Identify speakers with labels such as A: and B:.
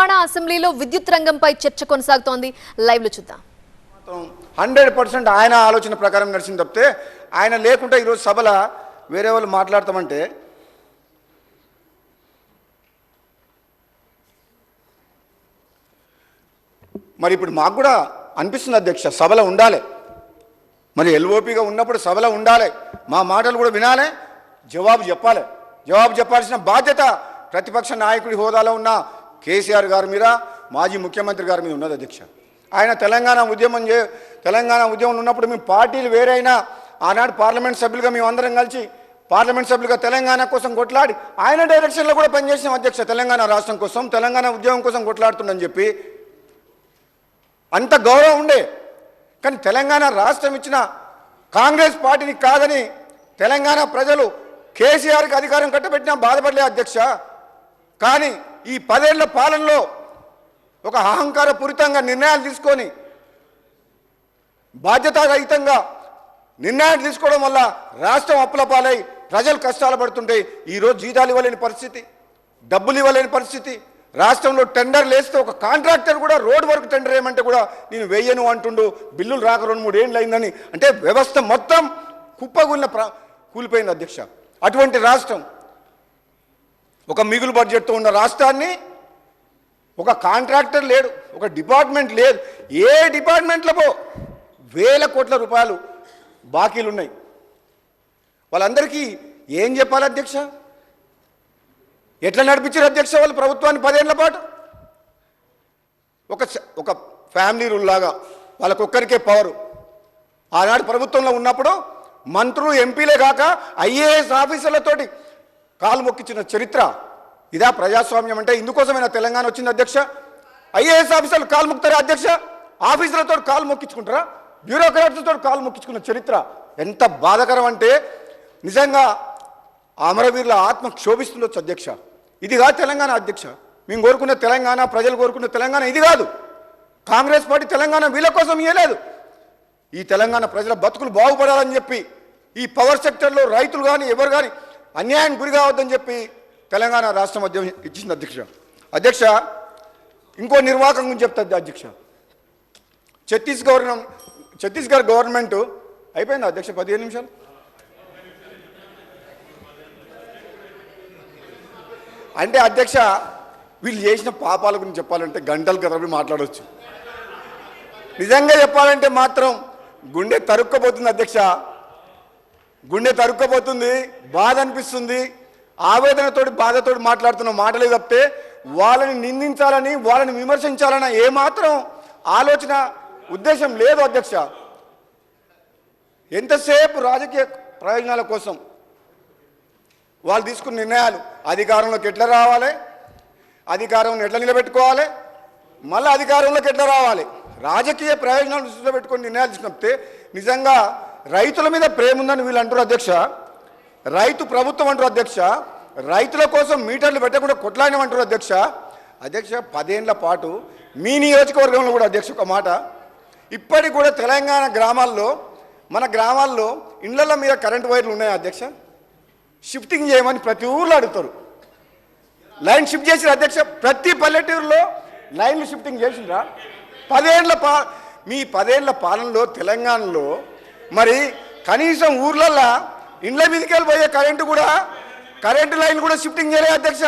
A: తెలంగాణ అసెంబ్లీలో విద్యుత్ రంగంపై చర్చ కొనసాగుతోంది. లైవ్లో చూద్దాం.
B: హండ్రెడ్ పర్సెంట్ ఆయన ఆలోచన ప్రకారం నడిచింది తప్పితే ఆయన లేకుంటే ఈరోజు సభల వేరే వాళ్ళు మాట్లాడతామంటే మరి ఇప్పుడు మాకు కూడా అనిపిస్తుంది అధ్యక్ష సభలో ఉండాలి. మరి ఎల్ఓపిగా ఉన్నప్పుడు సభలో ఉండాలి. మా మాటలు కూడా వినాలి. జవాబు చెప్పాలి. జవాబు చెప్పాల్సిన బాధ్యత ప్రతిపక్ష నాయకుడి హోదాలో ఉన్న కేసీఆర్ గారి మీద మాజీ ముఖ్యమంత్రి గారి మీద ఉన్నది అధ్యక్ష. ఆయన తెలంగాణ ఉద్యమం చే తెలంగాణ ఉద్యమం ఉన్నప్పుడు మేము పార్టీలు వేరైనా ఆనాడు పార్లమెంట్ సభ్యులుగా మేము అందరం కలిసి పార్లమెంట్ సభ్యులుగా తెలంగాణ కోసం కొట్లాడి ఆయన డైరెక్షన్లో కూడా పనిచేసిన అధ్యక్ష తెలంగాణ రాష్ట్రం కోసం తెలంగాణ ఉద్యమం కోసం కొట్లాడుతుండని చెప్పి. అంత గౌరవం ఉండే. కానీ తెలంగాణ రాష్ట్రం ఇచ్చిన కాంగ్రెస్ పార్టీని కాదని తెలంగాణ ప్రజలు కేసీఆర్కి అధికారం కట్టబెట్టినా బాధపడలే అధ్యక్ష. కానీ ఈ పదేళ్ళ పాలనలో ఒక అహంకారపూరితంగా నిర్ణయాలు తీసుకొని బాధ్యతారహితంగా నిర్ణయాలు తీసుకోవడం వల్ల రాష్ట్రం అప్పుల పాలై ప్రజలు కష్టాలు పడుతుంటే ఈరోజు జీతాలు ఇవ్వలేని పరిస్థితి డబ్బులు ఇవ్వలేని పరిస్థితి. రాష్ట్రంలో టెండర్ లేస్తే ఒక కాంట్రాక్టర్ కూడా రోడ్ వర్క్ టెండర్ ఏమంటే కూడా నేను వేయను అంటుండు బిల్లులు రాక రెండు మూడు ఏళ్ళు అయిందని అంటే వ్యవస్థ మొత్తం కుప్పగున్న ప్ర కూలిపోయింది అధ్యక్ష. అటువంటి రాష్ట్రం ఒక మిగులు బడ్జెట్తో ఉన్న రాష్ట్రాన్ని ఒక కాంట్రాక్టర్ లేడు ఒక డిపార్ట్మెంట్ లేదు. ఏ డిపార్ట్మెంట్లో పో వేల కోట్ల రూపాయలు బాకీలు ఉన్నాయి వాళ్ళందరికీ ఏం చెప్పాలి అధ్యక్ష? ఎట్లా నడిపించారు అధ్యక్ష వాళ్ళు ప్రభుత్వాన్ని పదేళ్ళ పాటు? ఒక ఒక ఫ్యామిలీ రూల్ లాగా వాళ్ళకొక్కరికే పవరు. ఆనాడు ప్రభుత్వంలో ఉన్నప్పుడు మంత్రులు ఎంపీలే కాక ఐఏఎస్ ఆఫీసర్లతోటి కాలు మొక్కించిన చరిత్ర. ఇదా ప్రజాస్వామ్యం అంటే ఇందుకోసమైనా తెలంగాణ వచ్చింది అధ్యక్ష? ఐఏఎస్ ఆఫీసర్లు కాలు మొక్కుతారా అధ్యక్ష? ఆఫీసర్లతో కాలు మొక్కించుకుంటారా? బ్యూరోక్రాట్స్తో కాలు మొక్కించుకున్న చరిత్ర ఎంత బాధకరం అంటే నిజంగా అమరవీరుల ఆత్మ క్షోభిస్తుండొచ్చు అధ్యక్ష. ఇది కాదు తెలంగాణ అధ్యక్ష. మేము కోరుకున్న తెలంగాణ ప్రజలు కోరుకున్న తెలంగాణ ఇది కాదు. కాంగ్రెస్ పార్టీ తెలంగాణ వీళ్ళ కోసం ఇవ్వలేదు ఈ తెలంగాణ ప్రజల బతుకులు బాగుపడాలని చెప్పి ఈ పవర్ సెక్టర్లో రైతులు కానీ ఎవరు కానీ అన్యాయం గురి కావద్దని చెప్పి తెలంగాణ రాష్ట్రం మధ్య ఇచ్చింది అధ్యక్ష. అధ్యక్ష ఇంకో నిర్వాహకం గురించి చెప్తుంది అధ్యక్ష. ఛత్తీస్గఢ్ ఛత్తీస్గఢ్ గవర్నమెంట్ అయిపోయింది అధ్యక్ష? పదిహేను నిమిషాలు. అంటే అధ్యక్ష వీళ్ళు చేసిన పాపాల గురించి చెప్పాలంటే గంటల కదపి మాట్లాడవచ్చు నిజంగా చెప్పాలంటే మాత్రం గుండె తరుక్కపోతుంది అధ్యక్ష. గుండె తరుక్కపోతుంది బాధ అనిపిస్తుంది. ఆవేదనతోటి బాధతోటి మాట్లాడుతున్న మాటలే తప్పితే వాళ్ళని నిందించాలని వాళ్ళని విమర్శించాలన్న ఏమాత్రం ఆలోచన ఉద్దేశం లేదు అధ్యక్ష. ఎంతసేపు రాజకీయ ప్రయోజనాల కోసం వాళ్ళు తీసుకున్న నిర్ణయాలు అధికారంలోకి ఎట్లా రావాలి? అధికారం ఎట్లా నిలబెట్టుకోవాలి? మళ్ళీ అధికారంలోకి ఎట్లా రావాలి? రాజకీయ ప్రయోజనాలు దృష్టిలో పెట్టుకుని నిర్ణయాలు తీసుకుంటే నిజంగా రైతుల మీద ప్రేమ ఉందని వీళ్ళు అంటారు అధ్యక్ష. రైతు ప్రభుత్వం అంటారు అధ్యక్ష. రైతుల కోసం మీటర్లు పెట్టకుండా కొట్లాడినమంటారు అధ్యక్ష. అధ్యక్ష పదేళ్ళ పాటు మీ నియోజకవర్గంలో కూడా అధ్యక్ష ఒక మాట. ఇప్పటికి కూడా తెలంగాణ గ్రామాల్లో మన గ్రామాల్లో ఇండ్ల మీద కరెంటు వైర్లు ఉన్నాయా అధ్యక్ష? షిఫ్టింగ్ చేయమని ప్రతి ఊర్లో అడుగుతారు. లైన్ షిఫ్ట్ చేసిన అధ్యక్ష? ప్రతి పల్లెటూరులో లైన్లు షిఫ్టింగ్ చేసిండ్రా? పదేళ్ళ పా మీ పదేళ్ళ పాలనలో తెలంగాణలో మరి కనీసం ఊర్లల్లో ఇండ్ల మీదకి వెళ్ళిపోయే కరెంటు కూడా కరెంటు లైన్ కూడా షిఫ్టింగ్ చేయలేదు అధ్యక్ష.